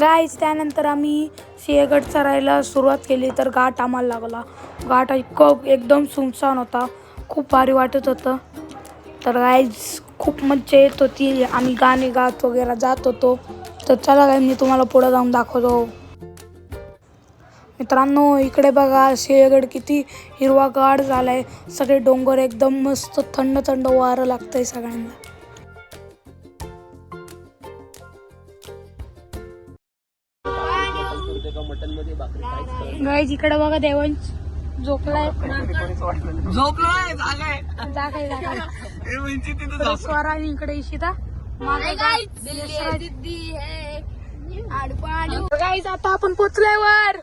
Guys त्यानंतर आम्ही सिंहगड चरायला सुरुवात केली तर घाट आम्हाला लागला. घाट इतकं एकदम सुमसान होता. खूप भारी वाटत होतं. तर गाईज खूप मज्जा येत होती. आम्ही गाणे गात वगैरे जात होतो. तर चला गाई मी तुम्हाला पुढं जाऊन दाखवतो. मित्रांनो इकडे बघा सिंहगड किती हिरवागार झालाय. सगळे डोंगर एकदम मस्त थंड थंड वारं लागतंय सगळ्यांना. गाईज इकडे बघा देवांश झोपलाय. झोपलोय जागाय आणि इकडे इशिता. गाईज आता आपण पोचलोय वर.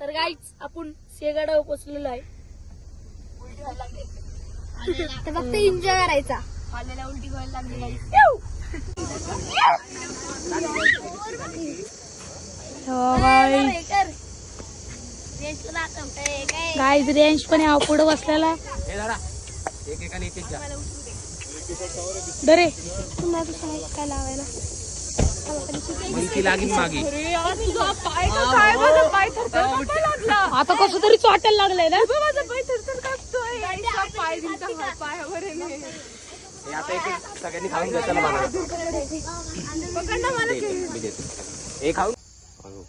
तर गाईज आपण शेगाडावर पोचलेलो आहे. फक्त एन्जॉय करायचा. गाईज रेंज पण आहे पुढे बसलेला. हे एकेकाने एक एक जा दरे काय लावायला? ती लागीन मागे. आता कसं तरीच वाटायला लागलंय ना. हे आता एक एक सगळ्यांनी खाऊन घ्या चला मला. हे खाऊन. अहो,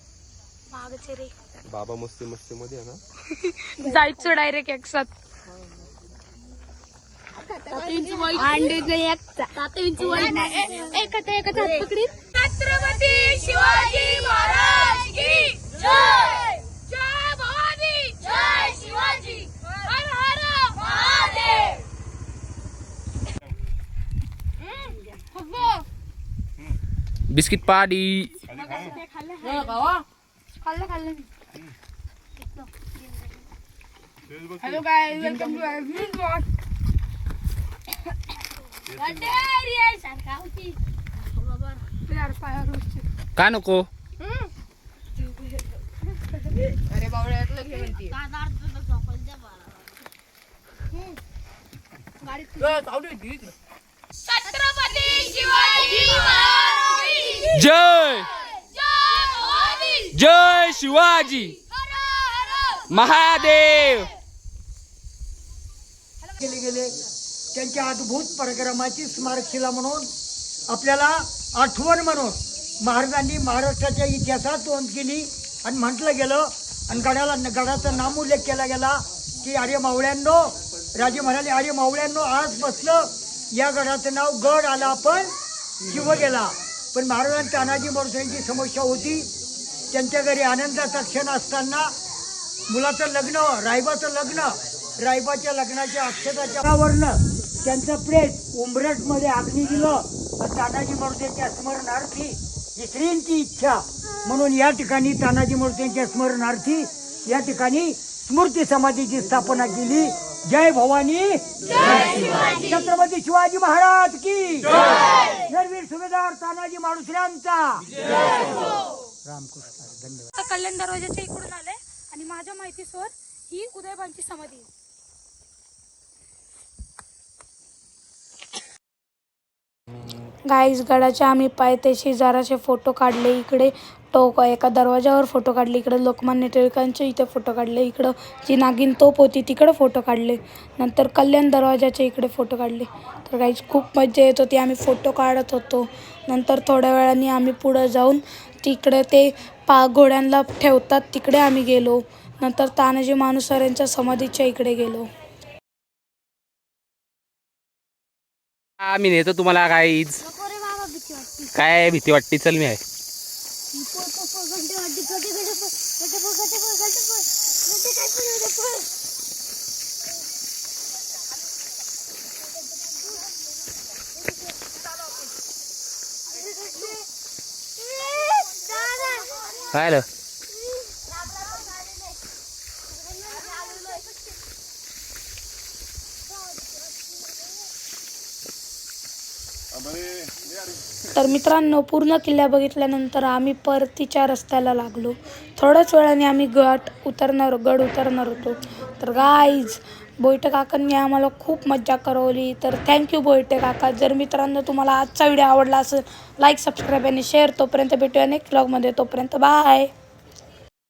मागचे रे. बाबा मस्ती मस्ती मध्ये आहे ना. जायचं डायरेक्ट एक साथ एका एका हात पकडीत छत्रपती शिवाजी महाराज की जय! जय भवानी जय शिवाजी! हर हर महादेव! बिस्किट पाडी खाल्लं खाल्लं. हॅलो काय वेलकम होती का नको? छत्रपती शिवाजी महाराज की जय जय भवानी जय! शिवाजी! हर हर महादेव! केले गेले. त्यांच्या अद्भुत पराक्रमाची स्मारकशिला म्हणून आपल्याला आठवण म्हणून महाराजांनी महाराष्ट्राच्या इतिहासात नोंद केली आणि म्हटलं गेलं आणि गडाला गडाचा नामोल्लेख केला गेला की अरे मावळ्यांनो राजे म्हणाले अरे मावळ्यांनो आज बसलं या गडाचं नाव गड आला पण शिव गेला. पण महाराजांनी तानाजी मोरसांची समस्या होती. त्यांच्या घरी आनंदाचा क्षण असताना मुलाचं लग्न रायबाचं लग्न रायबाच्या लग्नाच्या अक्षताच्या वर्ण त्यांचं प्रेत उंबरटमध्ये अग्नी दिलं. आणि तानाजी मोर्चाच्या स्मरणार्थी श्रींची इच्छा. म्हणून या ठिकाणी तानाजी मोर्चांच्या स्मरणार्थी या ठिकाणी स्मृती समाधीची स्थापना केली. जय भवानी. छत्रपती शिवाजी महाराज की. नरवीर सुभेदार तानाजी माडुसऱ्यांचा. रामकृष्ण. धन्यवाद. कल्याण दरवाजाच्या इकडून आले आणि माझ्या माहितीसवर ही उदयबांची समाधी. गाईज गडाचे आम्ही पायथ्याशी जरासे फोटो काढले. इकडे टोक एका दरवाजावर फोटो काढले. इकडे लोकमान्य टिळकांचे इथे फोटो काढले. इकडं जी नागिन तोप होती तिकडे फोटो काढले. नंतर कल्याण दरवाजाचे इकडे फोटो काढले. तर गाईज खूप मजा येत होती. आम्ही फोटो काढत होतो. नंतर थोड्या वेळाने आम्ही पुढं जाऊन तिकडे ते पा घोड्यांना ठेवतात तिकडे आम्ही गेलो. नंतर तानाजी मानुसर यांच्या समाधीच्या इकडे गेलो. आम्ही नेतो तुम्हाला गाईज नको रे बाबा भीती वाटते काय भीती वाटते? चल मी आहे. पळ पळ पळ घंटे वाटते गटे गटे पळ गटे पळ गटे पळ गटे पळ गटे काय पण गटे पळ काय आलं? तर मित्रांनो पूर्ण किल्ला बघितल्यानंतर आम्ही परतीच्या रस्त्याला लागलो. थोड्याच वेळाने आम्ही गट उतरणार गड उतरणार होतो. तर गाईज बोयटे काकांनी आम्हाला खूप मज्जा करवली. तर थँक्यू बोयटे काका. जर मित्रांनो तुम्हाला आजचा व्हिडिओ आवडला असेल लाईक सबस्क्राईब आणि शेअर तोपर्यंत भेटूया नेक्स्ट ब्लॉगमध्ये तोपर्यंत बाय